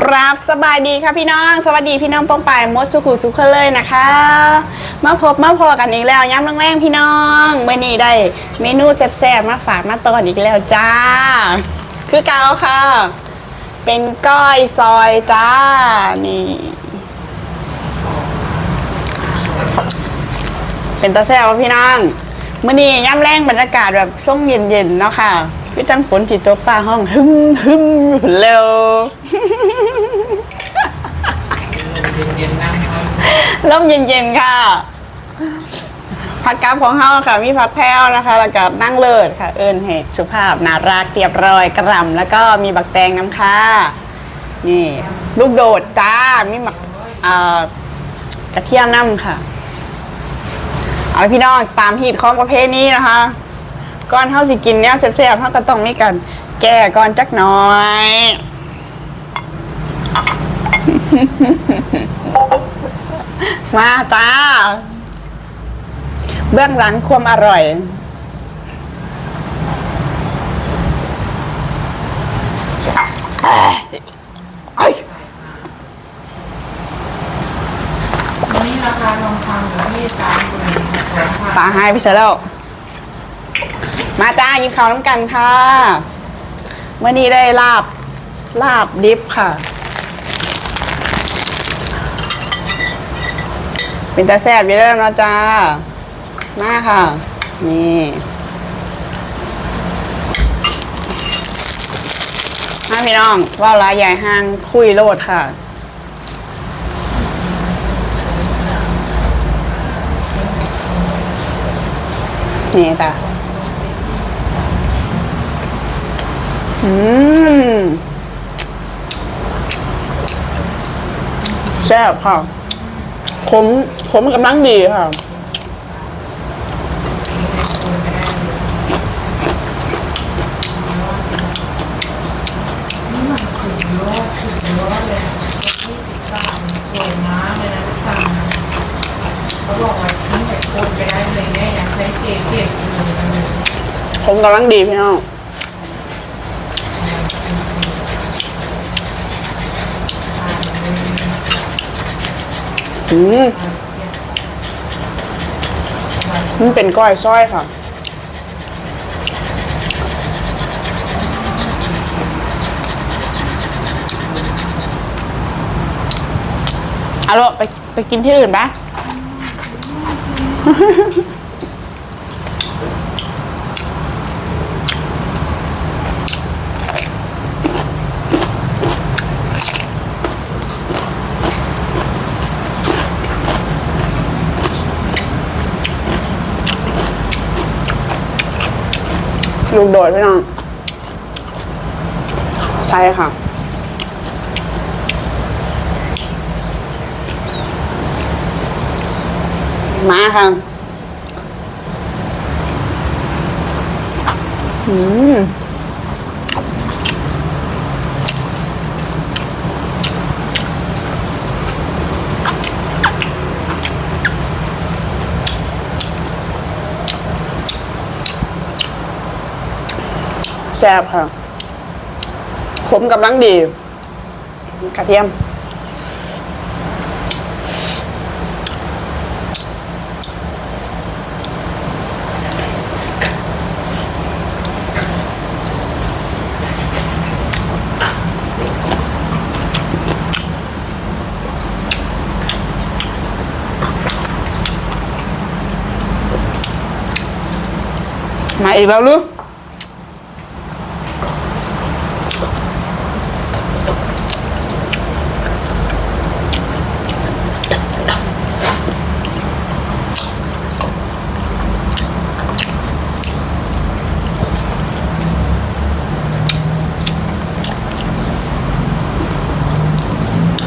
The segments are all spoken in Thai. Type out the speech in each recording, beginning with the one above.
กราบสบายดีค่ะพี่น้อง สวัสดีพี่น้องป้องปายมดสุขุสุขเลยนะคะมาพบมาพอกันอีกแล้วย้ำแรงๆพี่น้องเมื่อนี้ได้เมนูแซ่บๆมาฝากมาตอนอีกแล้วจ้า คือเกาค่ะ เป็นก้อยซอยจ้านี่เป็นตาแซ่บพี่น้องเมื่อนี้ย่ำแรงบรรยากาศแบบช่วงเย็นๆเนาะค่ะ พี่จังฝนจิตตกฟ้าห้องฮึมฮึมเร็วเย็นๆนะครับเริ่มเย็นๆค่ะ ผักกาดของเฮาค่ะ มีผักแพรวนะคะ แล้วก็นั่งเลิศค่ะ เอิญเหตุสุภาพน่ารักเรียบร้อยกระหลำแล้วก็มีบักแตงน้ำค่ะ นี่ ลูกโดดจ้า มีหมักเอ่อกระเทียมน้ำค่ะ เอาละพี่น้องตามฮีตของประเภทนี้นะคะ ก่อนเฮาสิกินเนี่ยแซ่บๆเฮาก็ต้องมีกันแก้ก่อนจักหน่อยมาจ้า เบื้องหลังความอร่อยเอ้ยวันนี้ราคาทองคำอยู่ที่สามหมื่นสองพันปลาหายไปซะแล้ว มาจ้ากินข้าวน้ำกันค่ะ วันนี้ได้ลาบ ลาบดิบค่ะ เป็นตาแซ่บอยู่แล้วนะจ้า มาค่ะ นี่มาพี่น้อง ว่าวลายใหญ่ห้างคุยโลดค่ะนี่จ้ะ อืมแซ่บค่ะขมขมกำลังดีค่ะนี่มันสุดยอดสุดยอดเลยยี่สิบบาทสวยมากเลยนะทุกท่านนะเขาบอกว่าทิ้งแต่โคนไปได้เลยแม่อยากใช้เกล็ดเกล็ดเลย ขมกำลังดีพี่น้อง อืมมันเป็นก้อยซ้อยค่ะเอาละไปไปกินที่อื่นปะ ลูกโดดพี่น้องใช่ค่ะ มาค่ะ อืม แซ่บค่ะขมกำลังดีกระเทียมมาอีก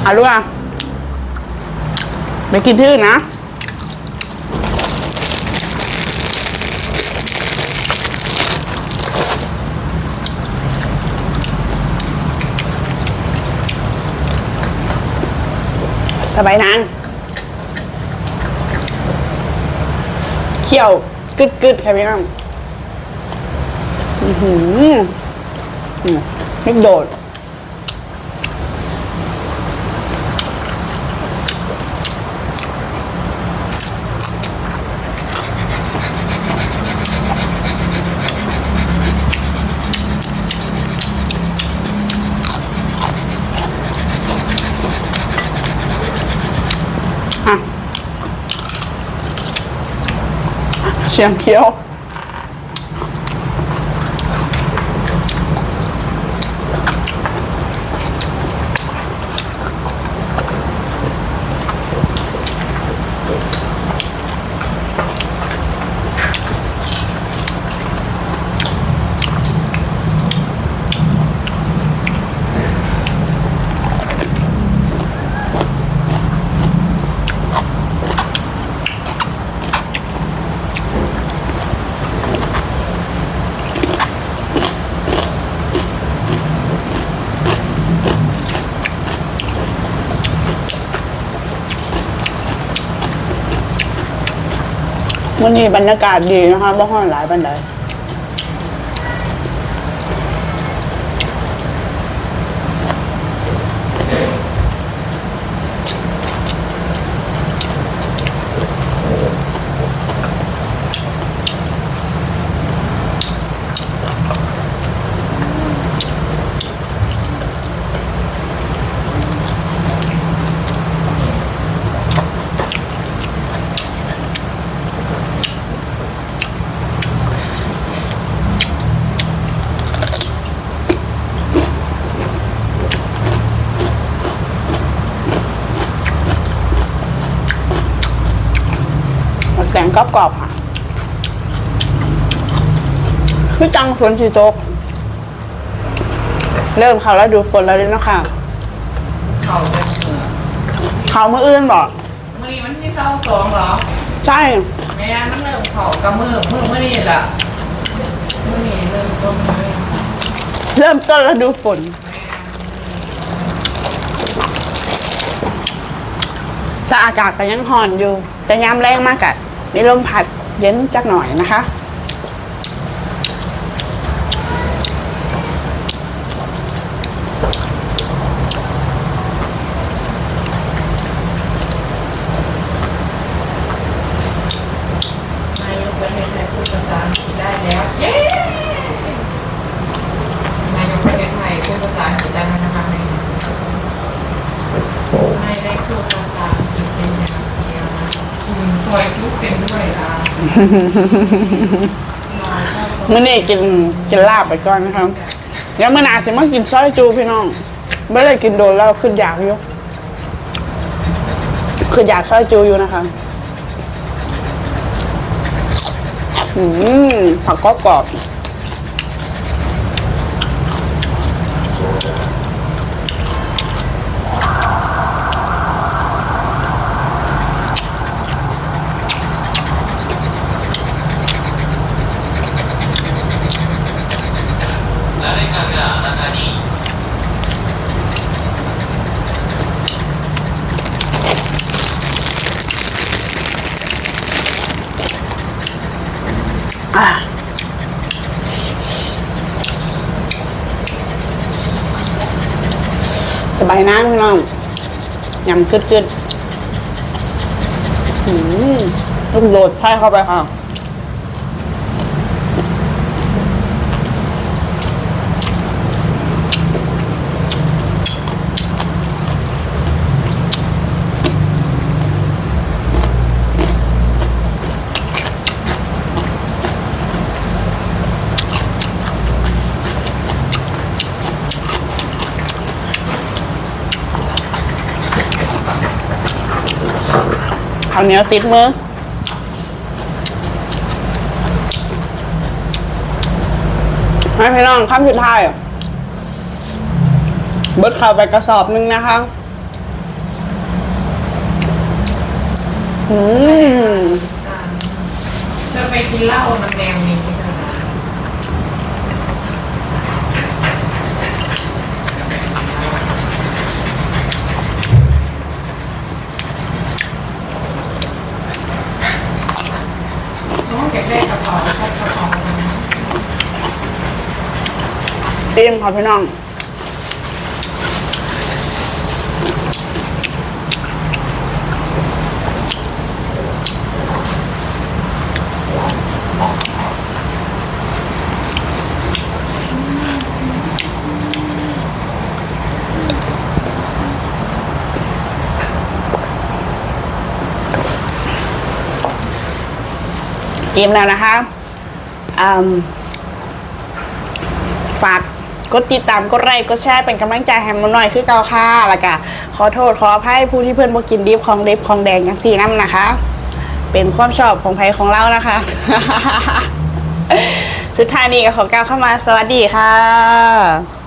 แล้วลูกอะลูกอะไปกินที่อื่นนะสบายนางเคี่ยวกึดกึดๆค่ะพี่น้องอือหืออืมพริกโดด สีย วันนี้บรรยากาศดีนะคะบ่ห้อนหลายบันได แสงกรอบๆค่ะพี่จังฝนสีตก เริ่มเขาแล้วดูฝนแล้วด้วยนะคะเขาเป็นเหนือเขาเมื่ออื่นบอกมื่อนี้มันที่เศร้าสองเหรอ ใช่ แม่มันเริ่มเขากระมือมือมื่อนี้แหละมื่อนี้เริ่มต้นเลยเริ่มต้นแล้วดูฝนถ้าอากาศก็ยังห่อนอยู่ แต่ยามแรงมากอะ มีลมพัดเย็นจักหน่อยนะคะนายกประเทศไทยพูดภาษาอังกฤษได้แล้ว เย้นายกประเทศไทยพูดภาษาอังกฤษได้แล้วนะคะไม่ได้พูดภาษาอังกฤษเป็นอย่างเดียวนะอืมซอยทุกเป็นด้วยอะ มื่อนี้กินกินลาบไปก่อนนะครับเดี๋ยวมื่อหนาสิมากินซอยจูพี่น้องไม่ได้กินโดนแล้วขึ้นอยากอยู่ขึ้นอยากซอยจูอยู่นะคะอืมผักกรอบกรอบ สบายน้ำพี่น้องยำจืดๆอืมต้องโดดไส้เข้าไปค่ะ ข้าเนียติดมือให้พี่น้องคำสุดท้ายเบิดข่าวไปกระสอบนึงนะคะอืมจะไปกินเหล้าน้ำแดงนี่องอยากได้กระเป๋าชอบกระเป๋านะ เตรียมค่ะพี่น้องคอิ่มแล้วนะคะฝาก กดติดตามกดไลค์กดแชร์เป็นกำลังใจให้มันหน่อยคือเก่าค่ะแล้วก็ขอโทษขออภัยผู้ที่เพื่อนบ่กินดิบของดิบของแดงกันสีน้ำนะคะ เป็นความชอบของไผของเรานะคะ สุดท้ายนี้ก็ขอกล่าวเข้ามาสวัสดีค่ะ